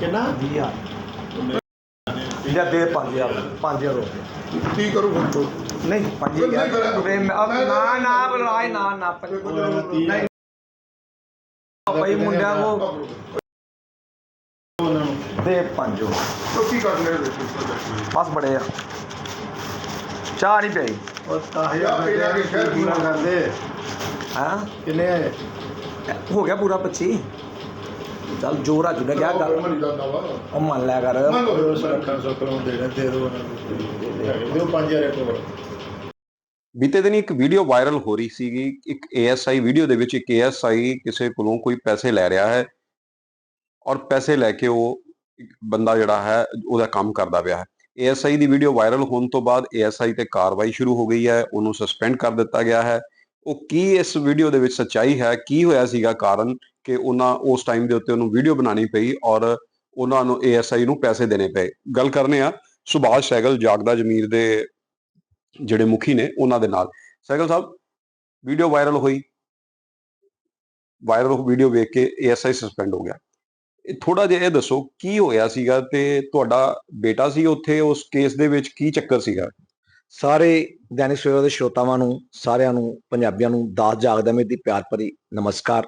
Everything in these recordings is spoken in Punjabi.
ਕਿੰਨਾ? 20000 ਜਾਂ ਦੇ 5000 5000 ਹੋ ਗਏ ਕੀ ਕਰੂ ਫਿਰ ਤੂੰ? ਨਹੀਂ 5000 ਵੇ ਨਾ ਨਾ ਬੁਲਾਏ ਨਾ ਨਾ ਪੰਜ- ਨਹੀਂ। ਭਾਈ ਮੁੰਡਿਆਂ ਕੋ ਉਹਨਾਂ ਨੂੰ ਦੇ ਪੰਜੋ ਤੂੰ ਕੀ ਕਰ ਲੈ ਬਸ ਬੜੇ ਆ। ਚਾਹ ਨਹੀਂ ਪਈ। ਉਹ ਸ਼ਹਿਰ ਪੂਰਾ ਕਰਦੇ। ਹਾਂ? ਕਿੰਨੇ ਆਏ? ਹੋ ਗਿਆ ਪੂਰਾ 25 ਚੱਲ ਜੋਰਾ ਜੁੜ ਗਿਆ ਗੱਲ ਉਹ ਮੰਨ ਲਿਆ ਕਰ। ਮੰਨ ਲਓ ਉਸ ਰੱਖਣ ਸੋਕਰੋਂ ਦੇਣੇ ਦੇ ਦੋ ਉਹਨਾਂ ਨੂੰ। ਦਿਓ 5000 ਇੱਕ ਹੋਰ। ਬੀਤੇ ਦਿਨ ਇੱਕ ਵੀਡੀਓ ਵਾਇਰਲ ਹੋ ਰਹੀ ਸੀਗੀ ਇੱਕ ਏਐਸਆਈ ਵੀਡੀਓ ਦੇ ਵਿੱਚ ਇੱਕ ਏਐਸਆਈ ਕਿਸੇ ਕੋਲੋਂ ਕੋਈ ਪੈਸੇ ਲੈ ਰਿਹਾ ਹੈ ਔਰ ਪੈਸੇ ਲੈ ਕੇ ਉਹ ਇੱਕ ਬੰਦਾ ਜਿਹੜਾ ਹੈ ਉਹਦਾ ਕੰਮ ਕਰਦਾ ਪਿਆ ਹੈ। ਏਐਸਆਈ ਦੀ ਵੀਡੀਓ ਵਾਇਰਲ ਹੋਣ ਤੋਂ ਬਾਅਦ ਏਐਸਆਈ ਤੇ ਕਾਰਵਾਈ ਸ਼ੁਰੂ ਹੋ ਗਈ ਹੈ ਉਹਨੂੰ ਸਸਪੈਂਡ ਕਰ ਦਿੱਤਾ ਗਿਆ ਹੈ। ਉਹ ਕੀ ਇਸ ਵੀਡੀਓ ਦੇ ਵਿੱਚ ਸੱਚਾਈ ਹੈ ਕੀ ਹੋਇਆ ਸੀਗਾ ਕਾਰਨ? ਕਿ ਉਹਨਾਂ ਉਸ ਟਾਈਮ ਦੇ ਉੱਤੇ ਉਹਨੂੰ ਵੀਡੀਓ ਬਣਾਉਣੀ ਪਈ ਔਰ ਉਹਨਾਂ ਨੂੰ ਏਐਸਆਈ ਨੂੰ ਪੈਸੇ ਦੇਣੇ ਪਏ। ਗੱਲ ਕਰਨੇ ਆ ਸੁਭਾਸ਼ ਸੈਗਲ ਜਾਗਦਾ ਜਮੀਰ ਦੇ ਜਿਹੜੇ ਮੁਖੀ ਨੇ ਉਹਨਾਂ ਦੇ ਨਾਲ। ਸੈਗਲ ਸਾਹਿਬ ਵੀਡੀਓ ਵਾਇਰਲ ਹੋਈ। ਵਾਇਰਲ ਵੀਡੀਓ ਵੇਖ ਕੇ ਏਐਸਆਈ ਸਸਪੈਂਡ ਹੋ ਗਿਆ। ਥੋੜਾ ਜਿਹਾ ਇਹ ਦੱਸੋ, ਕੀ ਹੋਇਆ ਸੀਗਾ ਤੇ ਤੁਹਾਡਾ ਬੇਟਾ ਸੀ ਉੱਥੇ, ਉਸ ਕੇਸ ਦੇ ਵਿੱਚ ਕੀ ਚੱਕਰ ਸੀਗਾ? ਸਾਰੇ ਦੈਨਿਕ ਸਵੇਰਾ ਦੇ ਸ਼ਰੋਤਾਵਾਂ ਨੂੰ, ਸਾਰਿਆਂ ਨੂੰ, ਪੰਜਾਬੀਆਂ ਨੂੰ ਦਾਸ ਜਾਗਦਾ ਮੇਰੀ ਦੀ ਪਿਆਰ ਭਰੀ ਨਮਸਕਾਰ।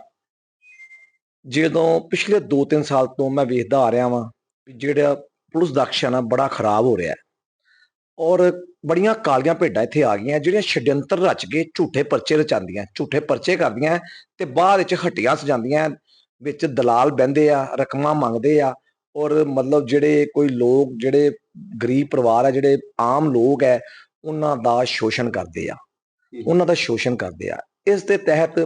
ਜਦੋਂ ਪਿਛਲੇ 2-3 ਸਾਲ ਤੋਂ ਮੈਂ ਵੇਖਦਾ ਆ ਰਿਹਾ ਵਾਂ ਜਿਹੜਾ ਪੁਲਿਸ ਦਾ ਐਕਸ਼ਨ ਆ ਬੜਾ ਖਰਾਬ ਹੋ ਰਿਹਾ ਹੈ। ਔਰ ਬੜੀਆਂ ਕਾਲੀਆਂ ਭੇਡਾਂ ਇੱਥੇ ਆ ਗਈਆਂ ਜਿਹੜੀਆਂ ਛਡਯੰਤਰ ਰਚ ਕੇ ਝੂਠੇ ਪਰਚੇ ਰਚਾਉਂਦੀਆਂ ਝੂਠੇ ਪਰਚੇ ਕਰਦੀਆਂ ਤੇ ਬਾਅਦ ਵਿੱਚ ਹੱਟੀਆਂ ਸਜਾਉਂਦੀਆਂ ਵਿੱਚ ਦਲਾਲ ਬਹਿੰਦੇ ਆ ਰਕਮਾਂ ਮੰਗਦੇ ਆ ਔਰ ਮਤਲਬ ਜਿਹੜੇ ਕੋਈ ਲੋਕ ਜਿਹੜੇ ਗਰੀਬ ਪਰਿਵਾਰ ਆ ਜਿਹੜੇ ਆਮ ਲੋਕ ਹੈ ਉਹਨਾਂ ਦਾ ਸ਼ੋਸ਼ਣ ਕਰਦੇ ਆ। ਉਹਨਾਂ ਦਾ ਸ਼ੋਸ਼ਣ ਕਰਦੇ ਆ। ਇਸ ਦੇ ਤਹਿਤ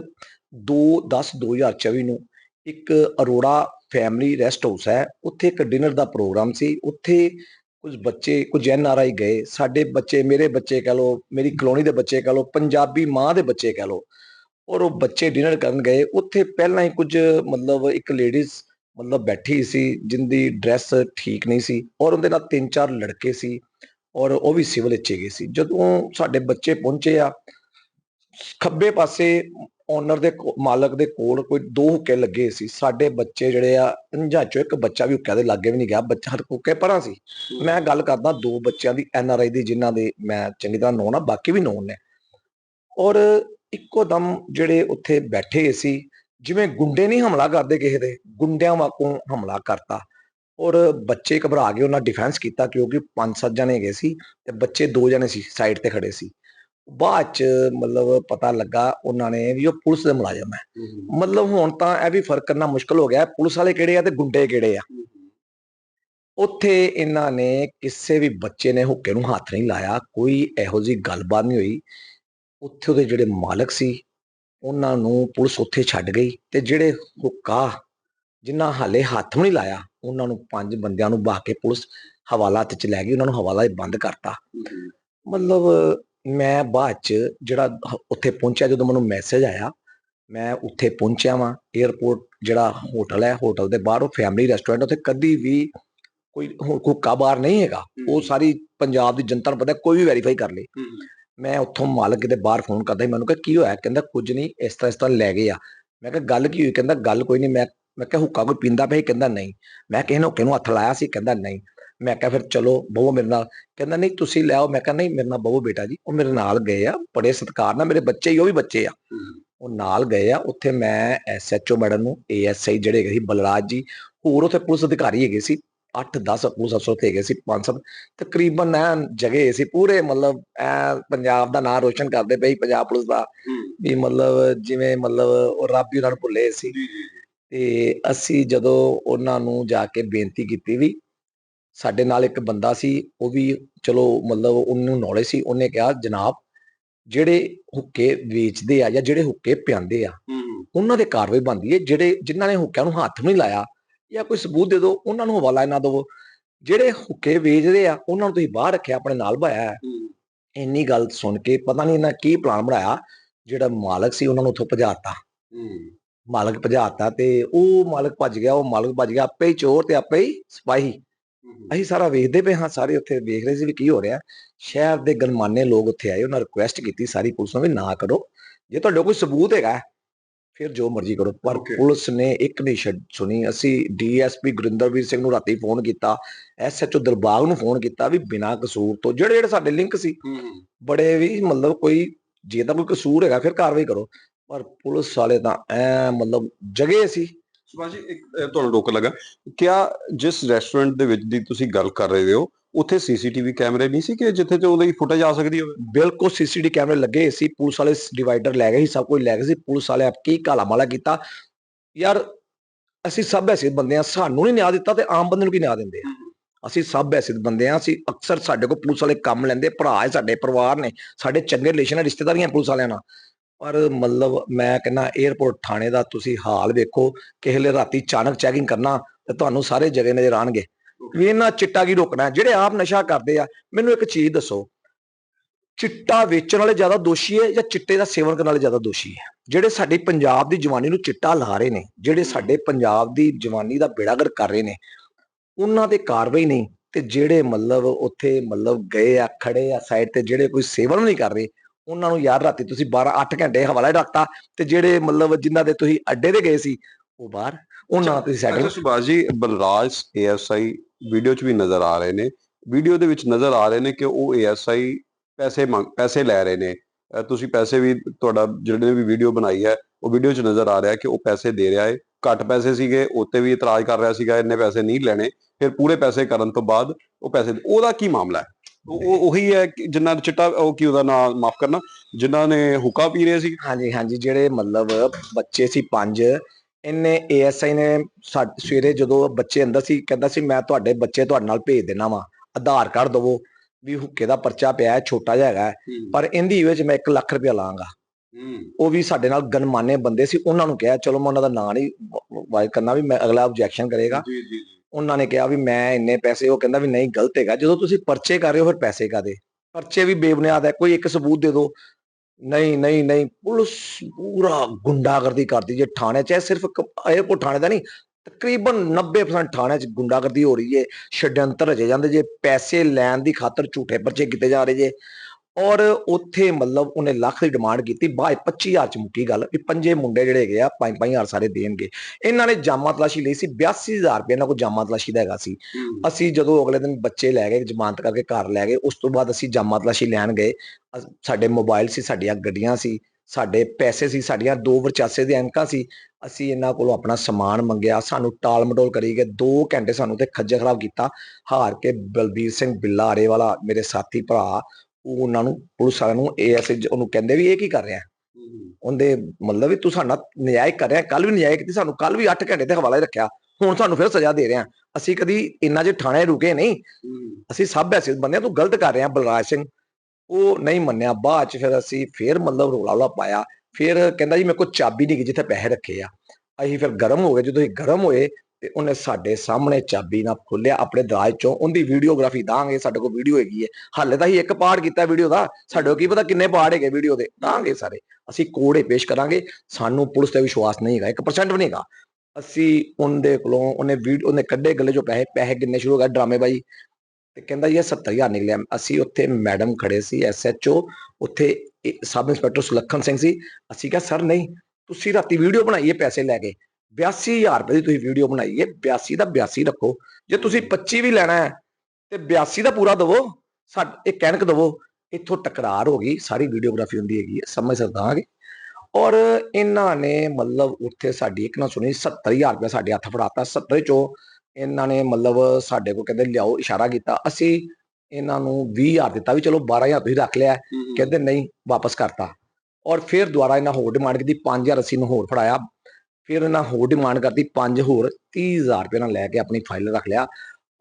2 10 2024 ਨੂੰ ਇੱਕ ਅਰੋੜਾ ਫੈਮਿਲੀ ਰੈਸਟ ਹਾਊਸ ਹੈ, ਉੱਥੇ ਇੱਕ ਡਿਨਰ ਦਾ ਪ੍ਰੋਗਰਾਮ ਸੀ, ਉੱਥੇ ਕੁਝ ਬੱਚੇ, ਕੁਝ ਐਨ ਆਰ ਆਈ ਗਏ, ਸਾਡੇ ਬੱਚੇ, ਮੇਰੇ ਬੱਚੇ ਕਹ ਲੋ ਮੇਰੀ ਕਲੋਨੀ ਦੇ ਬੱਚੇ ਕਹ ਲੋ ਪੰਜਾਬੀ ਮਾਂ ਦੇ ਬੱਚੇ ਕਹ ਲੋ ਔਰ ਉਹ ਬੱਚੇ ਡਿਨਰ ਕਰਨ ਗਏ, ਉੱਥੇ ਪਹਿਲਾਂ ਹੀ ਕੁਝ ਮਤਲਬ ਇੱਕ ਲੇਡੀਜ਼ ਮਤਲਬ ਬੈਠੀ ਸੀ, ਜਿੰਦੀ ਡਰੈਸ ਠੀਕ ਨਹੀਂ ਸੀ, ਔਰ ਉਹਦੇ ਨਾਲ ਤਿੰਨ ਚਾਰ ਲੜਕੇ ਸੀ, ਔਰ ਉਹ ਵੀ ਸਿਵਲ ਵਿੱਚ ਗਏ ਸੀ, ਜਦੋਂ ਸਾਡੇ ਬੱਚੇ ਪਹੁੰਚੇ ਆ, ਖੱਬੇ ਪਾਸੇ ਓਨਰ ਦੇ ਮਾਲਕ ਦੇ ਕੋਲ ਕੋਈ ਦੋ ਹੁੱਕੇ ਲੱਗੇ ਸੀ। ਸਾਡੇ ਬੱਚੇ ਜਿਹੜੇ ਆ ਪੰਜਾਂ ਚੋਂ ਇੱਕ ਬੱਚਾ ਵੀ ਹੁੱਕਿਆਂ ਦੇ ਲਾਗੇ ਵੀ ਨਹੀਂ ਗਿਆ, ਬੱਚਾ ਹਰ ਹੁੱਕੇ ਪਰਾਂ ਸੀ। ਮੈਂ ਗੱਲ ਕਰਦਾ ਦੋ ਬੱਚਿਆਂ ਦੀ ਐਨ ਆਰ ਆਈ ਦੀ, ਜਿਨ੍ਹਾਂ ਦੇ ਮੈਂ ਚੰਗੀ ਤਰ੍ਹਾਂ ਨੋਨ ਆ, ਬਾਕੀ ਵੀ ਨੋਨ ਨੇ। ਔਰ ਇੱਕੋ ਦਮ ਜਿਹੜੇ ਉੱਥੇ ਬੈਠੇ ਸੀ, ਜਿਵੇਂ ਗੁੰਡੇ ਨਹੀਂ ਹਮਲਾ ਕਰਦੇ ਕਿਸੇ ਦੇ, ਗੁੰਡਿਆਂ ਵਾਂਗੂ ਹਮਲਾ ਕਰਤਾ। ਔਰ ਬੱਚੇ ਘਬਰਾ ਗਏ ਉਹਨਾਂ ਡਿਫੈਂਸ ਕੀਤਾ, ਕਿਉਂਕਿ ਪੰਜ ਸੱਤ ਜਣੇ ਗਏ ਸੀ ਤੇ ਬੱਚੇ ਦੋ ਜਣੇ ਸੀ ਸਾਈਡ ਤੇ ਖੜੇ ਸੀ। ਬਾਅਦ ਚ ਮਤਲਬ ਪਤਾ ਲੱਗਾ ਉਹਨਾਂ ਨੇ ਵੀ ਉਹ ਪੁਲਿਸ ਦੇ ਮੁਲਾਜ਼ਮ ਹੈ। ਮਤਲਬ ਹੁਣ ਤਾਂ ਇਹ ਵੀ ਫ਼ਰਕ ਕਰਨਾ ਮੁਸ਼ਕਲ ਹੋ ਗਿਆ ਪੁਲਿਸ ਵਾਲੇ ਕਿਹੜੇ ਆ ਤੇ ਗੁੰਡੇ ਕਿਹੜੇ ਆ? ਉੱਥੇ ਇਹਨਾਂ ਨੇ ਕਿਸੇ ਵੀ ਬੱਚੇ ਨੇ ਹੁੱਕੇ ਨੂੰ ਹੱਥ ਨਹੀਂ ਲਾਇਆ ਕੋਈ ਇਹੋ ਜਿਹੀ ਗੱਲਬਾਤ ਨਹੀਂ ਹੋਈ। ਉੱਥੇ ਉਹਦੇ ਜਿਹੜੇ ਮਾਲਕ ਸੀ ਉਹਨਾਂ ਨੂੰ ਪੁਲਿਸ ਉੱਥੇ ਛੱਡ ਗਈ ਤੇ ਜਿਹੜੇ ਹੁੱਕਾ ਜਿਨ੍ਹਾਂ ਹਾਲੇ ਹੱਥ ਵੀ ਨਹੀਂ ਲਾਇਆ ਉਹਨਾਂ ਨੂੰ ਪੰਜ ਬੰਦਿਆਂ ਨੂੰ ਬਾਹ ਕੇ ਪੁਲਿਸ ਹਵਾਲਾਤ ਚ ਲੈ ਗਈ ਉਹਨਾਂ ਨੂੰ ਹਵਾਲਾ ਬੰਦ ਕਰਤਾ। ਮਤਲਬ ਮੈਂ ਬਾਅਦ ਚ ਜਿਹੜਾ ਉੱਥੇ ਪਹੁੰਚਿਆ ਜਦੋਂ ਮੈਨੂੰ ਮੈਸੇਜ ਆਇਆ ਮੈਂ ਉੱਥੇ ਪਹੁੰਚਿਆ ਵਾਂ 에어ਪੋਰਟ ਜਿਹੜਾ ਹੋਟਲ ਹੈ ਹੋਟਲ ਦੇ ਬਾਹਰ ਉਹ ਫੈਮਿਲੀ ਰੈਸਟੋਰੈਂਟ ਉੱਥੇ ਕਦੀ ਵੀ ਕੋਈ ਹੁ- ਹੁੱਕਾ ਬਾਰ ਨਹੀਂ ਹੈਗਾ। ਉਹ ਸਾਰੀ ਪੰਜਾਬ ਦੀ ਜਨਤਾ ਨੂੰ ਪਤਾ ਕੋਈ ਵੀ ਵੈਰੀਫਾਈ ਕਰ ਲੇ। ਮੈਂ ਉੱਥੋਂ ਮਾਲਕ ਦੇ ਬਾਹਰ ਫੋਨ ਕਰਦਾ ਮੈਨੂੰ ਕਿਹਾ ਕੀ ਹੋਇਆ? ਕਹਿੰਦਾ ਕੁਝ ਨਹੀਂ ਇਸ ਤਰ੍ਹਾਂ ਇਸ ਤਰ੍ਹਾਂ ਲੈ ਗਏ ਆ। ਮੈਂ ਕਿਹਾ ਗੱਲ ਕੀ ਹੋਈ? ਕਹਿੰਦਾ ਗੱਲ ਕੋਈ ਨਹੀਂ ਮੈਂ ਮੈਂ ਕਿਹਾ ਹੁੱਕਾ ਕੋਈ ਪੀਂਦਾ ਪਿਆ ਸੀ? ਕਹਿੰਦਾ ਨਹੀਂ। ਮੈਂ ਕਿਸੇ ਨੂੰ ਹੁੱਕੇ ਨੂੰ ਹੱਥ ਲਾਇਆ ਸੀ? ਕਹਿੰਦਾ ਨਹੀਂ। ਮੈਂ ਕਿਹਾ ਫਿਰ ਚਲੋ ਬਹੋ ਮੇਰੇ ਨਾਲ। ਕਹਿੰਦਾ ਨਹੀਂ ਤੁਸੀਂ ਲੈ ਆਓ। ਮੈਂ ਕਿਹਾ ਨਹੀਂ ਮੇਰੇ ਨਾਲ ਬਹੋ ਬੇਟਾ ਜੀ ਉਹ ਮੇਰੇ ਨਾਲ ਗਏ ਆ ਬੜੇ ਸਤਿਕਾਰ ਨਾਲ ਮੇਰੇ ਬੱਚੇ ਹੀ ਉਹ ਵੀ ਬੱਚੇ ਆ। ਉਹ ਨਾਲ ਗਏ ਆ ਉੱਥੇ ਮੈਂ ਐਸਐਚਓ ਮੈਡਮ ਨੂੰ ਏਐਸਆਈ ਜਿਹੜੇ ਹੈਗੇ ਸੀ ਬਲਰਾਜ ਜੀ ਹੋਰ ਉੱਥੇ ਪੁਲਿਸ ਅਧਿਕਾਰੀ ਹੈਗੇ ਸੀ 8-10 ਪੁਲਿਸ ਅਫਸਰ ਉੱਥੇ ਹੈਗੇ ਸੀ 500 ਤਕਰੀਬਨ ਐ ਜਗ੍ਹਾ ਸੀ ਪੂਰੇ ਮਤਲਬ ਐ ਪੰਜਾਬ ਦਾ ਨਾਂ ਰੋਸ਼ਨ ਕਰਦੇ ਪਈ ਪੰਜਾਬ ਪੁਲਿਸ ਦਾ ਵੀ ਮਤਲਬ ਜਿਵੇਂ ਮਤਲਬ ਉਹ ਰੱਬ ਹੀ ਉਹਨਾਂ ਨੂੰ ਭੁੱਲੇ ਸੀ। ਤੇ ਅਸੀਂ ਜਦੋਂ ਉਹਨਾਂ ਨੂੰ ਜਾ ਕੇ ਬੇਨਤੀ ਕੀਤੀ ਵੀ ਸਾਡੇ ਨਾਲ ਇੱਕ ਬੰਦਾ ਸੀ ਉਹ ਵੀ ਚਲੋ ਮਤਲਬ ਉਹਨੂੰ ਨੌਲੇਜ ਸੀ ਉਹਨੇ ਕਿਹਾ ਜਨਾਬ ਜਿਹੜੇ ਹੁੱਕੇ ਵੇਚਦੇ ਆ ਜਾਂ ਜਿਹੜੇ ਹੁੱਕੇ ਪਿਆਉਂਦੇ ਆ ਉਹਨਾਂ ਦੇ ਕਾਰਵਾਈ ਬਣਦੀ ਹੈ ਜਿਹੜੇ ਜਿਨ੍ਹਾਂ ਨੇ ਹੁੱਕਿਆਂ ਨੂੰ ਹੱਥ ਨਹੀਂ ਲਾਇਆ ਜਾਂ ਕੋਈ ਸਬੂਤ ਦੇ ਦਿਓ ਉਹਨਾਂ ਨੂੰ ਹਵਾਲਾ ਨਾ ਦਿਓ ਜਿਹੜੇ ਹੁੱਕੇ ਵੇਚਦੇ ਆ ਉਹਨਾਂ ਨੂੰ ਤੁਸੀਂ ਬਾਹਰ ਰੱਖਿਆ ਆਪਣੇ ਨਾਲ ਭਾਇਆ ਇੰਨੀ ਗੱਲ ਸੁਣ ਕੇ ਪਤਾ ਨਹੀਂ ਇਹਨਾਂ ਕੀ ਪਲਾਨ ਬਣਾਇਆ ਜਿਹੜਾ ਮਾਲਕ ਸੀ ਉਹਨਾਂ ਨੂੰ ਉੱਥੋਂ ਭਜਾਤਾ। ਮਾਲਕ ਭਜਾਤਾ ਤੇ ਉਹ ਮਾਲਕ ਭੱਜ ਗਿਆ ਉਹ ਮਾਲਕ ਭੱਜ ਗਿਆ ਆਪੇ ਹੀ ਚੋਰ ਤੇ ਆਪੇ ਹੀ ਸਿਪਾਹੀ। ਅਸੀਂ ਸਾਰਾ ਵੇਖਦੇ ਪਏ ਹਾਂ ਸਾਰੇ ਉੱਥੇ ਵੇਖ ਰਹੇ ਸੀ ਵੀ ਕੀ ਹੋ ਰਿਹਾ। ਸ਼ਹਿਰ ਦੇ ਗਨਮਾਨੇ ਲੋਕ ਉੱਥੇ ਆਏ ਉਹਨਾਂ ਰਿਕੁਐਸਟ ਕੀਤੀ ਸਾਰੀ ਪੁਲਿਸ ਨੂੰ ਵੀ ਨਾ ਕਰੋ। ਜੇ ਤੁਹਾਡੇ ਕੋਈ ਸਬੂਤ ਹੈਗਾ ਫਿਰ ਜੋ ਮਰਜ਼ੀ ਕਰੋ। ਪਰ. ਪੁਲਿਸ ਨੇ ਇੱਕ ਨਹੀਂ ਛੱਡ ਸੁਣੀ। ਅਸੀਂ ਡੀਐਸਪੀ ਗੁਰਿੰਦਰਵੀਰ ਸਿੰਘ ਨੂੰ ਰਾਤੀ ਫੋਨ ਕੀਤਾ ਐਸਐਚਓ ਦਿਲਬਾਗ ਨੂੰ ਫੋਨ ਕੀਤਾ ਵੀ ਬਿਨਾਂ ਕਸੂਰ ਤੋਂ ਜਿਹੜੇ ਜਿਹੜੇ ਸਾਡੇ ਲਿੰਕ ਸੀ। ਬੜੇ ਵੀ ਮਤਲਬ ਕੋਈ ਜੇ ਤਾਂ ਕੋਈ ਕਸੂਰ ਹੈਗਾ ਫਿਰ ਕਾਰਵਾਈ ਕਰੋ। ਪਰ ਪੁਲਿਸ ਵਾਲੇ ਤਾਂ ਐ ਮਤਲਬ ਜਗੇ ਸੀ। ਸੁਭਾਸ਼ ਜੀ ਇੱਕ ਅਹ, ਤੁਹਾਨੂੰ ਰੋਕ ਲਗਾ। ਕਿਆ ਜਿਸ ਰੈਸਟੋਰੈਂਟ ਦੇ ਵਿੱਚ ਦੀ ਤੁਸੀਂ ਗੱਲ ਕਰ ਰਹੇ ਹੋ ਉੱਥੇ ਸੀਸੀਟੀਵੀ ਕੈਮਰੇ ਨਹੀਂ ਸੀ ਕਿ ਜਿੱਥੇ ਤੇ ਉਹਦੀ ਫੁਟੇਜ ਆ ਸਕਦੀ ਹੋਵੇ? ਕੈਮਰੇ ਲੱਗੇ ਹੋਏ ਸੀ ਪੁਲਿਸ ਵਾਲੇ ਡਿਵਾਈਡਰ ਲੈ ਗਏ ਸੀ ਸਭ ਕੁਝ ਲੈ ਗਏ ਸੀ ਪੁਲਿਸ ਵਾਲੇ ਆਪ ਕੀ ਕਾਲਾ ਮਾਲਾ ਕੀਤਾ? ਯਾਰ ਅਸੀਂ ਸਭ ਐਸੇ ਬੰਦੇ ਆ ਸਾਨੂੰ ਨਹੀਂ ਨਿਆਂ ਦਿੱਤਾ ਤੇ ਆਮ ਬੰਦੇ ਨੂੰ ਕੀ ਨਿਆਂ ਦਿੰਦੇ ਆ? ਅਸੀਂ ਸਭ ਐਸੇ ਬੰਦੇ ਆ ਅਸੀਂ ਅਕਸਰ ਸਾਡੇ ਕੋਲ ਪੁਲਿਸ ਵਾਲੇ ਕੰਮ ਲੈਂਦੇ ਭਰਾ ਹੈ ਸਾਡੇ ਪਰਿਵਾਰ ਨੇ ਸਾਡੇ ਚੰਗੇ ਰਿਲੇਸ਼ਨ ਹੈ ਰਿਸ਼ਤੇਦਾਰੀਆਂ ਪੁਲਿਸ ਵਾਲਿਆਂ ਨਾਲ। ਪਰ ਮਤਲਬ ਮੈਂ ਕਹਿੰਦਾ 에어ਪੋਰਟ ਥਾਣੇ ਦਾ ਤੁਸੀਂ ਹਾਲ ਵੇਖੋ, ਕਿਸੇ ਵੇਲੇ ਰਾਤੀ ਅਚਾਨਕ ਚੈਕਿੰਗ ਕਰਨਾ ਤੇ ਤੁਹਾਨੂੰ ਸਾਰੇ ਜਗ੍ਹਾ ਨਜ਼ਰ ਆਣਗੇ ਵੀ ਇਹਨਾਂ ਚਿੱਟਾ ਕੀ ਰੋਕਣਾ? ਹੈ? ਜਿਹੜੇ ਆਪ ਨਸ਼ਾ ਕਰਦੇ ਆ, ਮੈਨੂੰ ਇੱਕ ਚੀਜ਼ ਦੱਸੋ। ਚਿੱਟਾ ਵੇਚਣ ਵਾਲੇ ਜ਼ਿਆਦਾ ਦੋਸ਼ੀ ਹੈ ਜਾਂ ਚਿੱਟੇ ਦਾ ਸੇਵਨ ਕਰਨ ਵਾਲੇ ਜ਼ਿਆਦਾ ਦੋਸ਼ੀ ਹੈ? ਜਿਹੜੇ ਸਾਡੀ ਪੰਜਾਬ ਦੀ ਜਵਾਨੀ ਨੂੰ ਚਿੱਟਾ ਲਾ ਰਹੇ ਨੇ, ਜਿਹੜੇ ਸਾਡੇ ਪੰਜਾਬ ਦੀ ਜਵਾਨੀ ਦਾ ਬੇੜਾਗਰ ਕਰ ਰਹੇ ਨੇ, ਉਹਨਾਂ ਤੇ ਕਾਰਵਾਈ ਨਹੀਂ ਤੇ ਜਿਹੜੇ ਮਤਲਬ ਉੱਥੇ ਮਤਲਬ ਗਏ ਆ, ਖੜੇ ਆ ਸਾਈਡ ਤੇ ਜਿਹੜੇ ਕੋਈ ਸੇਵਨ ਨਹੀਂ ਕਰ ਰਹੇ ਉਹਨਾਂ ਨੂੰ ਯਾਰ ਰਾਤੀ ਤੁਸੀਂ 12 8 ਘੰਟੇ ਹਵਾਲਾ ਰੱਖਤਾ ਤੇ ਜਿਹੜੇ ਮਤਲਬ ਜਿਨ੍ਹਾਂ ਦੇ ਤੁਸੀਂ ਅੱਡੇ ਤੇ ਗਏ ਸੀ ਉਹ ਬਾਹਰ ਉਹਨਾਂ ਨਾਲ ਤੁਸੀਂ ਸੈਟਿੰਗ ਸੁਭਾਸ਼ ਜੀ ਬਲਰਾਜ ਏਐਸਆਈ ਵੀਡੀਓ 'ਚ ਵੀ ਨਜ਼ਰ ਆ ਰਹੇ ਨੇ। ਵੀਡੀਓ ਦੇ ਵਿੱਚ ਨਜ਼ਰ ਆ ਰਹੇ ਨੇ ਕਿ ਉਹ ਏਐਸਆਈ ਪੈਸੇ ਮੰਗ ਪੈਸੇ ਲੈ ਰਹੇ ਨੇ। ਤੁਸੀਂ ਪੈਸੇ ਵੀ ਤੁਹਾਡਾ ਜਿਹੜੇ ਵੀ ਵੀਡੀਓ ਬਣਾਈ ਹੈ ਉਹ ਵੀਡੀਓ 'ਚ ਨਜ਼ਰ ਆ ਰਿਹਾ ਕਿ ਉਹ ਪੈਸੇ ਦੇ ਰਿਹਾ ਹੈ ਘੱਟ ਪੈਸੇ ਸੀਗੇ ਉੱਤੇ ਵੀ ਇਤਰਾਜ਼ ਕਰ ਰਿਹਾ ਸੀਗਾ ਇੰਨੇ ਪੈਸੇ ਨਹੀਂ ਲੈਣੇ। ਫਿਰ ਪੂਰੇ ਪੈਸੇ ਕਰਨ ਤੋਂ ਬਾਅਦ ਉਹ ਪੈਸੇ ਉਹਦਾ ਕੀ ਮਾਮਲਾ ਹੈ? ਉਹ ਉਹ- ਹੈ ਜਿਨ੍ਹਾਂ ਨੇ ਚਿੱਟਾ ਉਹ ਕੀ ਉਹਦਾ ਨਾਮ ਮਾਫ ਕਰਨਾ ਜਿਨ੍ਹਾਂ ਨੇ ਹੁੱਕਾ ਪੀ ਰਹੇ ਸੀ। ਹਾਂਜੀ ਹਾਂਜੀ ਜਿਹੜੇ ਮਤਲਬ ਬੱਚੇ ਸੀ ਪੰਜ ਇਹਨੇ ਏਐਸਆਈ ਨੇ ਸਾ- ਸਵੇਰੇ ਜਦੋਂ ਬੱਚੇ ਅੰਦਰ ਸੀ ਕਹਿੰਦਾ ਸੀ ਮੈਂ ਤੁਹਾਡੇ ਬੱਚੇ ਤੁਹਾਡੇ ਨਾਲ ਭੇਜ ਦੇਣਾ ਵਾ ਆਧਾਰ ਕਾਰਡ ਦਵੋ ਵੀ ਹੁੱਕੇ ਦਾ ਪਰਚਾ ਪਿਆ ਹੈ ਛੋਟਾ ਜਿਹਾ ਹੈਗਾ ਹੈ, ਪਰ ਇਹਦੀ ਵਿੱਚ ਮੈਂ 1 ਲੱਖ ਰੁਪਇਆ ਲਾਂਗਾ। ਉਹ ਵੀ ਸਾਡੇ ਨਾਲ ਗਨਮਾਨੇ ਬੰਦੇ ਸੀ ਉਹਨਾਂ ਨੂੰ ਕਿਹਾ ਚਲੋ ਮੈਂ ਉਹਨਾਂ ਦਾ ਨਾਂ ਨਹੀਂ ਵਾਇ ਕਰਨਾ ਵੀ ਮੈਂ ਅਗਲਾ ਆਬਜੈਕਸ਼ਨ ਕਰੇਗਾ। ਜੀ ਜੀ। ਉਹਨਾਂ ਨੇ ਕਿਹਾ ਵੀ ਮੈਂ ਇੰਨੇ ਪੈਸੇ, ਉਹ ਕਹਿੰਦਾ ਵੀ ਨਹੀਂ, ਗਲਤ ਹੈਗਾ। ਜਦੋਂ ਤੁਸੀਂ ਪਰਚੇ ਕਰ ਰਹੇ ਹੋ, ਫਿਰ ਪੈਸੇ ਕਾਦੇ ਪਰਚੇ ਵੀ ਬੇਬੁਨਿਆਦ ਹੈ, ਕੋਈ ਇੱਕ ਸਬੂਤ ਦੇ ਦਿਓ। ਨਹੀਂ ਨਹੀਂ ਨਹੀਂ, ਪੁਲਿਸ ਪੂਰਾ ਗੁੰਡਾਗਰਦੀ ਕਰਦੀ ਜੇ ਥਾਣੇ 'ਚ। ਹੈ ਸਿਰਫ ਏਅਰਪੋਰਟ ਥਾਣੇ ਦਾ ਨਹੀਂ, ਤਕਰੀਬਨ 90% ਥਾਣੇ 'ਚ ਗੁੰਡਾਗਰਦੀ ਹੋ ਰਹੀ ਹੈ ਛੱਡੰਤਰ ਰਚੇ ਜਾਂਦੇ ਜੇ, ਪੈਸੇ ਲੈਣ ਦੀ ਖਾਤਰ ਝੂਠੇ ਪਰਚੇ ਕੀਤੇ ਜਾ ਰਹੇ ਜੇ। ਔਰ ਉੱਥੇ ਮਤਲਬ ਉਹਨੇ ਲੱਖ ਦੀ ਡਿਮਾਂਡ ਕੀਤੀ ਬਾਅਦ 25000 ਚ ਮੁੱਕੀ ਗੱਲ ਵੀ ਪੰਜੇ ਮੁੰਡੇ ਜਿਹੜੇ ਹੈਗੇ ਆ 5-5000 ਸਾਰੇ ਦੇਣਗੇ। ਇਹਨਾਂ ਨੇ ਜਾਮਾ ਤਲਾਸ਼ੀ ਲਈ ਸੀ 82000 ਰੁਪਏ ਇਹਨਾਂ ਕੋਲ ਜਾਮਾ ਤਲਾਸ਼ੀ ਦਾ ਹੈਗਾ ਸੀ। ਅਸੀਂ ਜਦੋਂ ਅਗਲੇ ਦਿਨ ਬੱਚੇ ਲੈ ਗਏ ਜ਼ਮਾਨਤ ਕਰਕੇ ਘਰ ਲੈ ਗਏ ਉਸ ਤੋਂ ਬਾਅਦ ਅਸੀਂ ਜਾਮਾ ਤਲਾਸ਼ੀ ਲੈਣ ਗਏ। ਸਾਡੇ ਮੋਬਾਈਲ ਸੀ ਸਾਡੀਆਂ ਗੱਡੀਆਂ ਸੀ ਸਾਡੇ ਪੈਸੇ ਸੀ ਸਾਡੀਆਂ ਦੋ ਵਰਚਾਸੇ ਦੇ ਐਨਕਾਂ ਸੀ। ਅਸੀਂ ਇਹਨਾਂ ਕੋਲੋਂ ਆਪਣਾ ਸਮਾਨ ਮੰਗਿਆ ਸਾਨੂੰ ਟਾਲ ਮਟੋਲ ਕਰੀ ਗਏ 2 ਘੰਟੇ ਸਾਨੂੰ ਤੇ ਖੱਜਲ ਖਰਾਬ ਕੀਤਾ। ਹਾਰ ਕੇ ਬਲਬੀਰ ਸਿੰਘ ਬਿੱਲਾਰੇ ਵਾਲਾ ਮੇਰੇ ਸਾਥੀ ਭਰਾ ਉਹ ਉਹਨਾਂ ਨੂੰ, ਪੁਲਿਸ ਵਾਲਿਆਂ ਨੂੰ ਏਐਸਏ ਉਹਨੂੰ ਕਹਿੰਦੇ ਵੀ ਇਹ ਕੀ ਕਰ ਰਿਹਾ। ਉਹਦੇ ਮਤਲਬ ਵੀ ਤੂੰ ਸਾਡਾ ਨਿਆਇ ਕਰ ਰਿਹਾ ਕੱਲ ਵੀ ਨਿਆਇ ਕੀਤੀ, ਸਾਨੂੰ ਕੱਲ ਵੀ 8 ਘੰਟੇ ਤੇ ਹਵਾਲਾ ਰੱਖਿਆ, ਹੁਣ ਸਾਨੂੰ ਫਿਰ ਸਜ਼ਾ ਦੇ ਰਿਹਾ। ਅਸੀਂ ਕਦੀ ਇੰਨਾ ਜੇ ਥਾਣੇ ਰੁਕੇ ਨਹੀਂ, ਅਸੀਂ ਸਭ ਐਸੇ ਬੰਦੇ ਤੂੰ ਗਲਤ ਕਰ ਰਿਹਾ ਬਲਰਾਜ ਸਿੰਘ। ਉਹ ਨਹੀਂ ਮੰਨਿਆ, ਬਾਅਦ ਚ ਫਿਰ ਅਸੀਂ ਫੇਰ ਮਤਲਬ ਰੋਲਾ ਰੋਲਾ ਪਾਇਆ। ਫਿਰ ਕਹਿੰਦਾ ਜੀ ਮੇਰੇ ਕੋਲ ਚਾਬੀ ਨਹੀਂ ਗਈ ਜਿੱਥੇ ਪੈਸੇ ਰੱਖੇ ਆ। ਅਸੀਂ ਫਿਰ ਗਰਮ ਹੋ ਗਏ, ਜਦੋਂ ਅਸੀਂ ਗਰਮ ਹੋਏ ਤੇ ਉਹਨੇ ਸਾਡੇ ਸਾਹਮਣੇ ਚਾਬੀ ਨਾਲ ਖੋਲਿਆ ਆਪਣੇ ਦਰਾਜ ਚੋਂ ਉਹਦੀ ਵੀਡੀਓਗ੍ਰਾਫੀ ਦਾਂਗੇ, ਸਾਡੇ ਕੋਲ ਵੀਡੀਓ ਹੈਗੀ ਹੈ। ਹਾਲੇ ਤਾਂ ਹੀ ਇੱਕ ਪਾਰਟ ਕੀਤਾ ਵੀਡੀਓ ਦਾ, ਸਾਡੇ ਕੀ ਪਤਾ ਕਿੰਨੇ ਪਾਰਟ ਹੈਗੇ ਵੀਡੀਓ ਦੇ, ਦਾਂਗੇ ਸਾਰੇ। ਅਸੀਂ ਕੋੜੇ ਪੇਸ਼ ਕਰਾਂਗੇ, ਸਾਨੂੰ ਪੁਲਿਸ ਤੇ ਵਿਸ਼ਵਾਸ ਨਹੀਂ ਹੈਗਾ 1% ਵੀ ਨਹੀਂ ਹੈਗਾ। ਅਸੀਂ ਉਹਦੇ ਕੋਲੋਂ, ਉਹਨੇ ਵੀਡੀਓ ਉਹਨੇ ਕੱਢੇ ਗੱਲੇ ਚੋਂ ਪੈਸੇ ਪੈਸੇ ਕਿੰਨੇ ਸ਼ੁਰੂ ਹੋ ਗਏ, ਡਰਾਮੇ ਬਾਈ। ਤੇ ਕਹਿੰਦਾ ਜੀ ਇਹ 70000 ਨਿਕਲਿਆ। ਅਸੀਂ ਉੱਥੇ ਮੈਡਮ ਖੜੇ ਸੀ ਐਸਐਚਓ ਉੱਥੇ ਸਬ ਇੰਸਪੈਕਟਰ ਸੁਲੱਖਣ ਸਿੰਘ ਸੀ। ਅਸੀਂ ਕਿਹਾ, ਸਰ, ਨਹੀਂ, ਤੁਸੀਂ ਰਾਤੀ ਵੀਡੀਓ ਬਣਾਈਏ ਪੈਸੇ ਲੈ ਕੇ। 82000 ਰੁਪਏ ਦੀ ਤੁਸੀਂ ਵੀਡੀਓ ਬਣਾਈਏ 82 ਦਾ 82 ਰੱਖੋ। ਜੇ ਤੁਸੀਂ 25 ਵੀ ਲੈਣਾ ਹੈ ਤੇ 82 ਦਾ ਪੂਰਾ ਦਵੋ ਸਾਡ ਇਹ ਕੈਨਕ ਦਵੋ। ਇੱਥੋਂ ਟਕਰਾਰ ਹੋ ਗਈ ਸਾਰੀ ਵੀਡੀਓਗ੍ਰਾਫੀ ਹੁੰਦੀ ਹੈਗੀ ਹੈ। ਸਮਝ ਸਰਦਾਂਗੇ ਔਰ ਇਹਨਾਂ ਨੇ ਮਤਲਬ ਉੱਥੇ ਸਾਡੀ ਇੱਕ ਨਾ ਸੁਣੀ 70000 ਰੁਪਏ ਸਾਡੇ ਹੱਥ ਫੜਾਤਾ 70 ਚੋਂ। ਇਹਨਾਂ ਨੇ ਮਤਲਬ ਸਾਡੇ ਕੋਲ ਕਹਿੰਦੇ ਲਿਆਓ ਇਸ਼ਾਰਾ ਕੀਤਾ। ਅਸੀਂ ਇਹਨਾਂ ਨੂੰ 20000 ਦਿੱਤਾ ਵੀ ਚਲੋ 12000 ਤੁਸੀਂ ਰੱਖ ਲਿਆ। ਕਹਿੰਦੇ ਨਹੀਂ ਵਾਪਸ ਕਰਤਾ। ਔਰ ਫਿਰ ਦੁਬਾਰਾ ਇਹਨਾਂ ਹੋਰ ਡਿਮਾਂਡ ਕੀਤੀ 5000 ਅਸੀਂ ਨੂੰ ਹੋਰ ਫੜਾਇਆ। ਫਿਰ ਇਹਨਾਂ ਹੋਰ ਡਿਮਾਂਡ ਕਰਤੀ 5 ਹੋਰ 30000 ਰੁਪਏ ਨਾਲ ਲੈ ਕੇ ਆਪਣੀ ਫਾਈਲ ਰੱਖ ਲਿਆ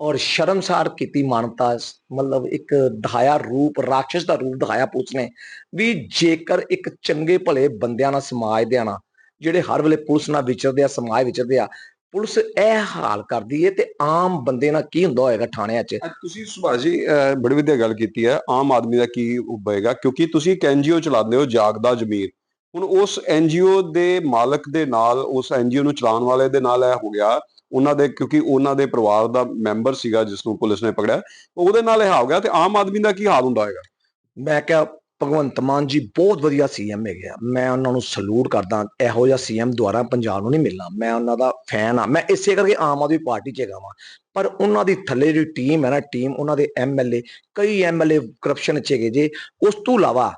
ਔਰ ਸ਼ਰਮਸਾਰ ਕੀਤੀ ਮਾਨਤਾ, ਮਤਲਬ ਇੱਕ ਦਿਖਾਇਆ ਰੂਪ, ਰਾਖਸ਼ ਦਾ ਰੂਪ ਦਿਖਾਇਆ ਪੁਲਿਸ ਨੇ ਵੀ ਜੇਕਰ ਇੱਕ ਚੰਗੇ ਭਲੇ ਬੰਦਿਆਂ ਨਾਲ ਸਮਾਜ ਦੇ ਨਾਲ ਜਿਹੜੇ ਹਰ ਵੇਲੇ ਪੁਲਿਸ ਨਾਲ ਵਿਚਰਦੇ ਆ, ਸਮਾਜ ਵਿਚਰਦੇ ਆ, ਪੁਲਿਸ ਇਹ ਹਾਲ ਕਰਦੀ ਏ ਤੇ ਆਮ ਬੰਦੇ ਨਾਲ ਕੀ ਹੁੰਦਾ ਹੋਏਗਾ ਥਾਣਿਆਂ 'ਚ? ਤੁਸੀਂ ਸੁਭਾਸ਼ ਜੀ ਬੜੀ ਵਧੀਆ ਗੱਲ ਕੀਤੀ ਹੈ, ਆਮ ਆਦਮੀ ਦਾ ਕੀ ਹੋਏਗਾ? ਕਿਉਂਕਿ ਤੁਸੀਂ ਇੱਕ ਐਨਜੀਓ ਚਲਾਉਂਦੇ ਹੋ, ਜਾਗਦਾ ਜ਼ਮੀਰ। ਹੁਣ ਉਸ ਐਨਜੀਓ ਦੇ ਮਾਲਕ ਦੇ ਨਾਲ, ਉਸ ਐਨਜੀਓ ਨੂੰ ਚਲਾਉਣ ਵਾਲੇ ਦੇ ਨਾਲ ਇਹ ਹੋ ਗਿਆ। ਉਹਨਾਂ ਦੇ, ਕਿਉਂਕਿ ਉਹਨਾਂ ਦੇ ਪਰਿਵਾਰ ਦਾ ਮੈਂਬਰ ਸੀਗਾ ਜਿਸ ਨੂੰ ਪੁਲਿਸ ਨੇ ਪਕੜਿਆ। ਉਹਦੇ ਨਾਲ ਇਹ ਹੋ ਗਿਆ ਤੇ ਆਮ ਆਦਮੀ ਦਾ ਕੀ ਹਾਲ ਹੁੰਦਾ ਹੋਏਗਾ ਮੈਂ ਕਿਹਾ, ਭਗਵੰਤ ਮਾਨ ਜੀ ਬਹੁਤ ਵਧੀਆ ਸੀਐਮ ਹੈਗੇ ਆ। ਮੈਂ ਉਹਨਾਂ ਨੂੰ ਸਲੂਟ ਕਰਦਾ, ਇਹੋ ਜਿਹਾ ਸੀਐਮ ਦੁਆਰਾ ਪੰਜਾਬ ਨੂੰ ਨਹੀਂ ਮਿਲਣਾ। ਮੈਂ ਉਹਨਾਂ ਦਾ ਫੈਨ ਆ। ਮੈਂ ਇਸੇ ਕਰਕੇ ਆਮ ਆਦਮੀ ਪਾਰਟੀ 'ਚ ਹੈਗਾ ਵਾਂ। ਪਰ ਉਹਨਾਂ ਦੀ ਥੱਲੇ ਜਿਹੜੀ ਟੀਮ ਹੈ ਨਾ, ਟੀਮ ਉਹਨਾਂ ਦੇ ਐਮਐਲਏ ਕਈ ਐਮਐਲਏ ਕਰਪਸ਼ਨ 'ਚ ਹੈਗੇ ਜੇ। ਉਸ ਤੋਂ ਇਲਾਵਾ,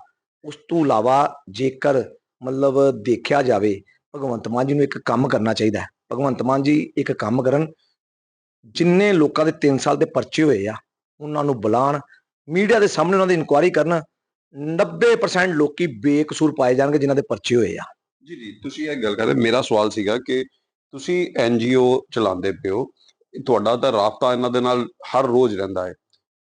ਉਸ ਤੋਂ ਇਲਾਵਾ ਜੇਕਰ ਮਤਲਬ ਦੇਖਿਆ ਜਾਵੇ, ਭਗਵੰਤ ਮਾਨ ਜੀ ਨੂੰ ਇੱਕ ਕੰਮ ਕਰਨਾ ਚਾਹੀਦਾ ਹੈ। ਭਗਵੰਤ ਮਾਨ ਜੀ ਇੱਕ ਕੰਮ ਕਰਨ, ਜਿੰਨੇ ਲੋਕਾਂ ਦੇ 3 ਸਾਲ ਦੇ ਪਰਚੇ ਹੋਏ ਆ, ਉਹਨਾਂ ਨੂੰ ਬੁਲਾਣ ਮੀਡੀਆ ਦੇ ਸਾਹਮਣੇ ਉਹਨਾਂ ਦੀ ਇਨਕੁਆਇਰੀ ਕਰਨ 90% ਲੋਕੀ ਬੇਕਸੂਰ ਪਾਏ ਜਾਣਗੇ ਜਿਨ੍ਹਾਂ ਦੇ ਪਰਚੇ ਹੋਏ ਆ। ਜੀ ਜੀ, ਤੁਸੀਂ ਇਹ ਗੱਲ ਕਰਦੇ, ਮੇਰਾ ਸਵਾਲ ਸੀਗਾ ਕਿ ਤੁਸੀਂ ਐਨਜੀਓ ਚਲਾਉਂਦੇ ਪਿਓ ਤੁਹਾਡਾ ਤਾਂ ਰਾਬਤਾ ਇਹਨਾਂ ਦੇ ਨਾਲ ਹਰ ਰੋਜ਼ ਰਹਿੰਦਾ ਹੈ।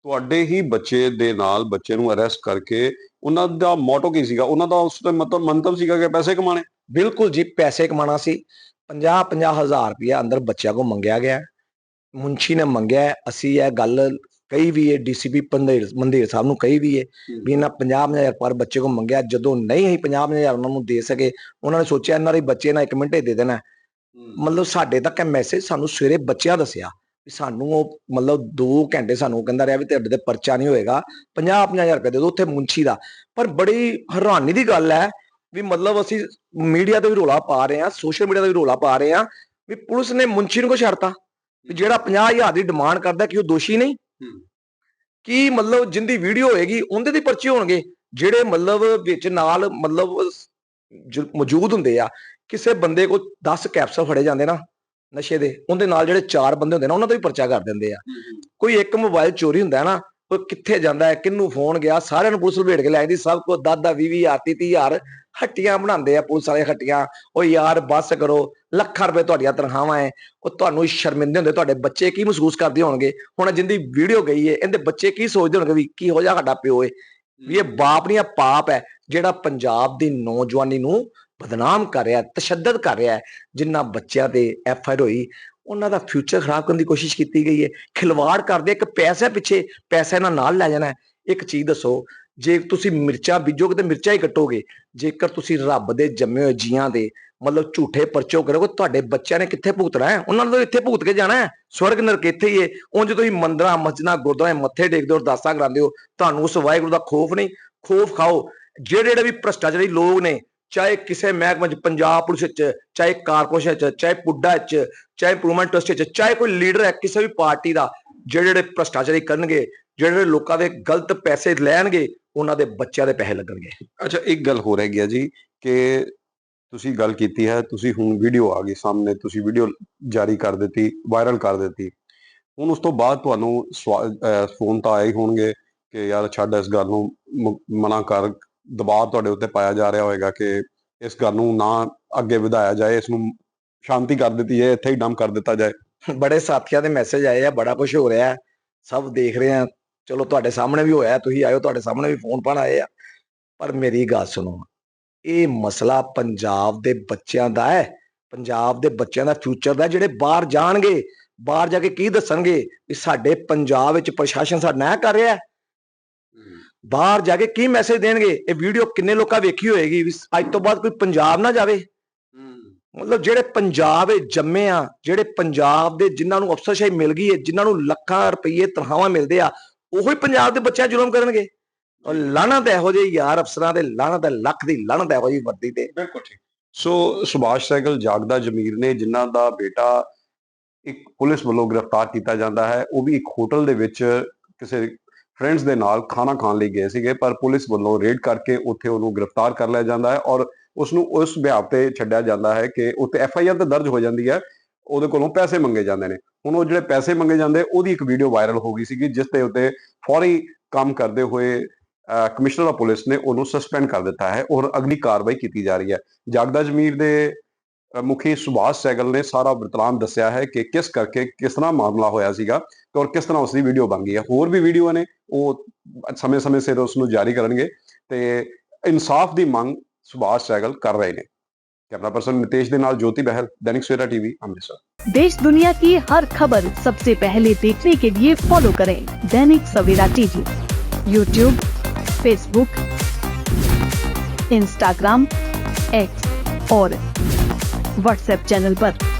ਤੁਹਾਡੇ ਹੀ ਬੱਚੇ ਦੇ ਨਾਲ ਬੱਚੇ ਨੂੰ ਅਰੈਸਟ ਕਰਕੇ ਉਹਨਾਂ ਦਾ ਮੋਟੋ ਕੀ ਸੀਗਾ ਉਹਨਾਂ ਦਾ ਉਸ ਦਾ ਮਤਲਬ ਮੰਤਵ ਸੀਗਾ ਕਿ ਪੈਸੇ ਕਮਾਣੇ ਬਿਲਕੁਲ ਜੀ ਪੈਸੇ ਕਮਾਣਾ ਸੀ 50 50 ਹਜ਼ਾਰ ਰੁਪਇਆ ਅੰਦਰ ਬੱਚਿਆਂ ਕੋ ਮੰਗਿਆ ਗਿਆ। ਮੁੰਸ਼ੀ ਨੇ ਮੰਗਿਆ। ਅਸੀਂ ਇਹ ਗੱਲ ਕਈ ਵੀ ਹੈ ਡੀਸੀਪੀ ਪੰਦੇਰ ਮੰਦੇਰ ਸਾਹਿਬ ਨੂੰ ਕਹੀ ਵੀ ਹੈ ਵੀ ਇਹਨਾਂ 50 ਹਜ਼ਾਰ ਪਰ ਬੱਚੇ ਕੋ ਮੰਗਿਆ ਜਦੋਂ ਨਹੀਂ ਹੀ 50 ਹਜ਼ਾਰ ਉਹਨਾਂ ਨੂੰ ਦੇ ਸਕੇ ਉਹਨਾਂ ਨੇ ਸੋਚਿਆ ਇਹਨਾਂ ਦੇ ਬੱਚੇ ਨਾਲ ਇੱਕ ਮਿੰਟ ਦੇ ਦੇਣਾ। ਮਤਲਬ ਸਾਡੇ ਤੱਕ ਇਹ ਮੈਸੇਜ ਸਾਨੂੰ ਸਵੇਰੇ ਬੱਚਿਆਂ ਦੱਸਿਆ ਸਾਨੂੰ ਉਹ ਮਤਲਬ 2 ਘੰਟੇ ਸਾਨੂੰ ਕਹਿੰਦਾ ਰਿਹਾ ਵੀ ਤੁਹਾਡੇ ਤੇ ਪਰਚਾ ਨਹੀਂ ਹੋਏਗਾ 50 ਹਜ਼ਾਰ ਰੁਪਏ ਦੇ ਦਿਓ ਉੱਥੇ ਮੁੰਸ਼ੀ ਦਾ। ਪਰ ਬੜੀ ਹੈਰਾਨੀ ਦੀ ਗੱਲ ਹੈ ਵੀ ਮਤਲਬ ਅਸੀਂ ਮੀਡੀਆ ਤੇ ਵੀ ਰੋਲਾ ਪਾ ਰਹੇ ਹਾਂ ਸੋਸ਼ਲ ਮੀਡੀਆ ਤੇ ਵੀ ਰੋਲਾ ਪਾ ਰਹੇ ਹਾਂ ਵੀ ਪੁਲਿਸ ਨੇ ਮੁੰਸ਼ੀ ਨੂੰ ਕੋ ਛੱਡਤਾ ਵੀ ਜਿਹੜਾ 50000 ਦੀ ਡਿਮਾਂਡ ਕਰਦਾ ਕਿ ਉਹ ਦੋਸ਼ੀ ਨਹੀਂ। ਕੀ ਮਤਲਬ ਜਿੰਦੀ ਵੀਡੀਓ ਹੋਏਗੀ ਉਹਦੇ ਦੇ ਪਰਚੇ ਹੋਣਗੇ ਜਿਹੜੇ ਮਤਲਬ ਵਿੱਚ ਨਾਲ ਮਤਲਬ ਮੌਜੂਦ ਹੁੰਦੇ ਆ ਕਿਸੇ ਬੰਦੇ ਕੋ 10 ਕੈਪਸੂਲ ਫੜੇ ਜਾਂਦੇ ਨਾ। ਨਸ਼ੇ ਦੇ ਉਹਦੇ ਨਾਲ ਜਿਹੜੇ ਚਾਰ ਬੰਦੇ ਹੁੰਦੇ ਨਾ ਉਹਨਾਂ ਤੋਂ ਵੀ ਪਰਚਾ ਕਰ ਦਿੰਦੇ ਆ। ਕੋਈ ਇੱਕ ਮੋਬਾਈਲ ਚੋਰੀ ਹੁੰਦਾ ਹੈ ਨਾ ਉਹ ਕਿੱਥੇ ਜਾਂਦਾ ਹੈ ਕਿੰਨੂੰ ਫੋਨ ਗਿਆ ਸਾਰਿਆਂ ਨੂੰ ਪੁਲਿਸ ਲਪੇਟ ਕੇ ਲੈ ਜਾਂਦੀ ਸਭ ਕੋ ਦਾਦਾ 20 ਹਜ਼ਾਰ 30 ਹਜ਼ਾਰ ਹੱਟੀਆਂ ਬਣਾਉਂਦੇ ਆ ਪੁਲਿਸ ਵਾਲੇ ਹੱਟੀਆਂ। ਉਹ ਯਾਰ ਬੱਸ ਕਰੋ ਲੱਖਾਂ ਰੁਪਏ ਤੁਹਾਡੀਆਂ ਤਨਖਾਹਾਂ ਐ ਉਹ ਤੁਹਾਨੂੰ ਸ਼ਰਮਿੰਦੇ ਹੁੰਦੇ ਤੁਹਾਡੇ ਬੱਚੇ ਕੀ ਮਹਿਸੂਸ ਕਰਦੇ ਹੋਣਗੇ? ਹੁਣ ਜਿੰਦੀ ਵੀਡੀਓ ਗਈ ਏ ਇਹਦੇ ਬੱਚੇ ਕੀ ਸੋਚਦੇ ਹੋਣਗੇ ਵੀ ਕੀ ਹੋ ਜਾ ਸਾਡਾ ਪਿਓ ਏ? ਵੀ ਇਹ ਬਾਪ ਨਹੀਂ ਆ ਪਾਪ ਹੈ ਜਿਹੜਾ ਪੰਜਾਬ ਦੀ ਨੌਜਵਾਨੀ ਨੂੰ ਬਦਨਾਮ ਕਰ ਰਿਹਾ, ਤਸ਼ੱਦਦ ਕਰ ਰਿਹਾ ਜਿੰਨਾ ਬੱਚਿਆਂ ਤੇ ਐਫ ਆਈ ਹੋਈ, ਉਹਨਾਂ ਦਾ ਫਿਊਚਰ ਖਰਾਬ ਕਰਨ ਦੀ ਕੋਸ਼ਿਸ਼ ਕੀਤੀ ਗਈ ਹੈ। ਖਿਲਵਾੜ ਕਰਦੇ, ਇੱਕ ਪੈਸੇ ਪਿੱਛੇ ਪੈਸਾ ਇਹਨਾਂ ਨਾਲ ਲੈ ਜਾਣਾ ਇੱਕ ਚੀਜ਼ ਦੱਸੋ, ਜੇ ਤੁਸੀਂ ਮਿਰਚਾਂ ਬੀਜੋਗੇ ਤੇ ਮਿਰਚਾਂ ਹੀ ਕੱਟੋਗੇ। ਜੇਕਰ ਤੁਸੀਂ ਰੱਬ ਦੇ ਜੰਮੇ ਹੋਏ ਜੀਆਂ ਦੇ ਮਤਲਬ ਝੂਠੇ ਪਰਚੋ ਕਰੋਗੇ, ਤੁਹਾਡੇ ਬੱਚਿਆਂ ਨੇ ਕਿੱਥੇ ਭੁਗਤਣਾ ਹੈ? ਉਹਨਾਂ ਨੂੰ ਤਾਂ ਇੱਥੇ ਭੁਗਤ ਕੇ ਜਾਣਾ ਹੈ। ਸਵਰਗ ਨਰਕ ਇੱਥੇ ਹੀ ਹੈ। ਉਂਝ ਤੁਸੀਂ ਮੰਦਰਾਂ, ਮਸਜਿਦਾਂ ਗੁਰਦੁਆਰੇ ਮੱਥੇ ਟੇਕਦੇ ਹੋ, ਅਰਦਾਸਾਂ ਕਰਾਉਂਦੇ ਹੋ, ਤੁਹਾਨੂੰ ਉਸ ਵਾਹਿਗੁਰੂ ਦਾ ਖੋਫ ਨਹੀਂ। ਖੋਫ ਖਾਓ। ਜਿਹੜੇ ਜਿਹੜੇ ਵੀ ਭ੍ਰਸ਼ਟਾਚਾਰੀ ਲੋਕ ਨੇ ਚਾਹੇ ਕਿਸੇ ਮਹਿਕਮੇ ਚ, ਪੰਜਾਬ ਪੁਲਿਸ ਚ ਚਾਹੇ ਕਾਰਪੋਰੇਸ਼ਨ ਚ ਚਾਹੇ ਪੁੱਡਾ ਚ ਚਾਹੇ ਇੰਪਰੂਵਮੈਂਟ ਟਰਸਟ ਚ ਚਾਹੇ ਕੋਈ ਲੀਡਰ ਹੈ ਕਿਸੇ ਵੀ ਪਾਰਟੀ ਦਾ, ਜਿਹੜੇ ਜਿਹੜੇ ਭ੍ਰਸ਼ਟਾਚਾਰੀ ਕਰਨਗੇ, ਜਿਹੜੇ ਲੋਕਾਂ ਦੇ ਗਲਤ ਪੈਸੇ ਲੈਣਗੇ, ਉਹਨਾਂ ਦੇ ਬੱਚਿਆਂ ਦੇ ਪੈਸੇ ਲੱਗਣਗੇ। ਅੱਛਾ, ਇੱਕ ਗੱਲ ਹੋ ਰਹਿ ਹੈ ਜੀ ਕਿ ਤੁਸੀਂ ਗੱਲ ਕੀਤੀ ਹੈ, ਤੁਸੀਂ ਹੁਣ ਵੀਡੀਓ ਆ ਗਈ ਸਾਹਮਣੇ, ਤੁਸੀਂ ਵੀਡੀਓ ਜਾਰੀ ਕਰ ਦਿੱਤੀ ਵਾਇਰਲ ਕਰ ਦਿੱਤੀ। ਹੁਣ ਉਸ ਤੋਂ ਬਾਅਦ ਤੁਹਾਨੂੰ ਫੋਨ ਤਾਂ ਆਏ ਹੋਣਗੇ ਕਿ ਯਾਰ ਛੱਡ ਇਸ ਗੱਲ ਨੂੰ ਮਨਾ ਕਰ ਦਬਾਅ ਤੁਹਾਡੇ ਉੱਤੇ ਪਾਇਆ ਜਾ ਰਿਹਾ ਹੋਵੇਗਾ ਕਿ ਇਸ ਗੱਲ ਨੂੰ ਨਾ ਅੱਗੇ ਵਧਾਇਆ ਜਾਏ, ਇਸ ਨੂੰ ਸ਼ਾਂਤੀ ਕਰ ਦਿੱਤੀ ਜਾਏ, ਇੱਥੇ ਹੀ ਡੰਮ ਕਰ ਦਿੱਤਾ ਜਾਏ। ਬੜੇ ਸਾਥੀਆਂ ਦੇ ਮੈਸੇਜ ਆਏ ਆ, ਬੜਾ ਕੁਝ ਹੋ ਰਿਹਾ, ਸਭ ਦੇਖ ਰਹੇ ਆ। ਚਲੋ ਤੁਹਾਡੇ ਸਾਹਮਣੇ ਵੀ ਹੋਇਆ, ਤੁਸੀਂ ਆਇਓ, ਤੁਹਾਡੇ ਸਾਹਮਣੇ ਵੀ ਫੋਨ ਪਾਣ ਆਏ ਆ। ਪਰ ਮੇਰੀ ਗੱਲ ਸੁਣੋ, ਇਹ ਮਸਲਾ ਪੰਜਾਬ ਦੇ ਬੱਚਿਆਂ ਦਾ ਹੈ। ਪੰਜਾਬ ਦੇ ਬੱਚਿਆਂ ਦਾ ਫਿਊਚਰ ਦਾ, ਜਿਹੜੇ ਬਾਹਰ ਜਾਣਗੇ, ਬਾਹਰ ਜਾ ਕੇ ਕੀ ਦੱਸਣਗੇ ਵੀ ਸਾਡੇ ਪੰਜਾਬ ਵਿੱਚ ਪ੍ਰਸ਼ਾਸਨ ਸਾਡਾ ਨਾ ਕਰ ਰਿਹਾ ਬਾਹਰ ਜਾ ਕੇ ਕੀ ਮੈਸੇਜ ਦੇਣਗੇ? ਇਹ ਵੀਡੀਓ ਕਿੰਨੇ ਲੋਕਾਂ ਵੇਖੀ ਹੋਏਗੀ? ਵੀ ਅੱਜ ਤੋਂ ਬਾਅਦ ਕੋਈ ਪੰਜਾਬ ਨਾ ਜਾਵੇ। ਮਤਲਬ ਜਿਹੜੇ ਪੰਜਾਬ ਵਿੱਚ ਜੰਮੇ ਆ ਜਿਹੜੇ ਪੰਜਾਬ ਦੇ ਜਿਨ੍ਹਾਂ ਨੂੰ ਅਫਸਰਸ਼ਾਹੀ ਮਿਲ ਗਈ ਹੈ ਜਿਨ੍ਹਾਂ ਨੂੰ ਲੱਖਾਂ ਰੁਪਏ ਤਨਖਾਹਾਂ ਮਿਲਦੇ ਆ ਉਹੀ ਪੰਜਾਬ ਦੇ ਬੱਚਿਆਂ ਜ਼ੁਲਮ ਕਰਨਗੇ। ਔਰ ਲਾਣਤ ਇਹੋ ਜਿਹੇ ਯਾਰ ਅਫਸਰਾਂ ਦੇ ਲਾਣਤ ਹੈ ਲੱਖ ਦੀ ਲਾਣਤ ਇਹੋ ਜਿਹੀ ਵਰਦੀ ਤੇ। ਬਿਲਕੁਲ ਠੀਕ। ਸੋ ਸੁਭਾਸ਼ ਸੈਗਲ ਜਾਗਦਾ ਜ਼ਮੀਰ ਨੇ ਜਿਨ੍ਹਾਂ ਦਾ ਬੇਟਾ ਇੱਕ ਪੁਲਿਸ ਵੱਲੋਂ ਗ੍ਰਿਫਤਾਰ ਕੀਤਾ ਜਾਂਦਾ ਹੈ ਉਹ ਵੀ ਇੱਕ ਹੋਟਲ ਦੇ ਵਿੱਚ ਕਿਸੇ ਫਰੈਂਡਸ ਦੇ ਨਾਲ ਖਾਣਾ ਖਾਣ ਲਈ ਗਏ ਸੀਗੇ, ਪਰ ਪੁਲਿਸ ਵੱਲੋਂ ਰੇਡ ਕਰਕੇ ਉੱਥੇ ਉਹਨੂੰ ਗ੍ਰਿਫਤਾਰ ਕਰ ਲਿਆ ਜਾਂਦਾ ਹੈ ਔਰ ਉਸ ਨੂੰ ਉਸ ਬਿਆਪ ਤੇ ਛੱਡਿਆ ਜਾਂਦਾ ਹੈ ਕਿ ਉੱਤੇ ਐਫ ਆਈ ਆਰ ਤੇ ਦਰਜ ਹੋ ਜਾਂਦੀ ਹੈ, ਉਹਦੇ ਕੋਲੋਂ ਪੈਸੇ ਮੰਗੇ ਜਾਂਦੇ ਨੇ। ਹੁਣ ਉਹ ਜਿਹੜੇ ਪੈਸੇ ਮੰਗੇ ਜਾਂਦੇ, ਉਹਦੀ ਇੱਕ ਵੀਡੀਓ ਵਾਇਰਲ ਹੋ ਗਈ ਸੀਗੀ, ਜਿਸ ਦੇ ਉੱਤੇ ਫੌਰੀ ਕੰਮ ਕਰਦੇ ਹੋਏ ਕਮਿਸ਼ਨਰ ਆਫ ਪੁਲਿਸ ਨੇ ਉਹਨੂੰ ਸਸਪੈਂਡ ਕਰ ਦਿੱਤਾ ਹੈ ਔਰ ਅਗਲੀ ਕਾਰਵਾਈ ਕੀਤੀ ਜਾ ਰਹੀ ਹੈ। ਜਾਗਦਾ ਜਮੀਰ ਦੇ ਮੁਖੀ ਸੁਭਾਸ਼ ਸੈਗਲ ਨੇ ਸਾਰਾ ਵਰਤਮਾਨ ਦੱਸਿਆ ਹੈ ਕਿ ਕਿਸ ਕਰਕੇ ਕਿਸ ਤਰ੍ਹਾਂ ਮਾਮਲਾ ਹੋਇਆ ਸੀਗਾ ਤੇ ਔਰ ਕਿਸ ਤਰ੍ਹਾਂ ਉਸ ਦੀ ਵੀਡੀਓ ਬਣ ਗਈ ਹੈ ਹੋਰ ਵੀ ਵੀਡੀਓ ਨੇ ਉਹ ਸਮੇਂ-ਸਮੇਂ ਸਿਰ ਉਸ ਨੂੰ ਜਾਰੀ ਕਰਨਗੇ ਤੇ ਇਨਸਾਫ ਦੀ ਮੰਗ ਸੁਭਾਸ਼ ਸੈਗਲ ਕਰ ਰਹੇ ਨੇ ਕੈਮਰਾ ਪਰਸਨ ਨਿਤੇਸ਼ ਦੇ ਨਾਲ ਜੋਤੀ ਬਹਿਲ ਦੈਨਿਕ ਸਵੇਰਾ ਟੀਵੀ ਅੰਮ੍ਰਿਤਸਰ देश दुनिया की हर खबर सबसे पहले देखने के लिए फॉलो करें Dainik Savera TV YouTube Facebook Instagram X और व्हाट्सएप चैनल पर।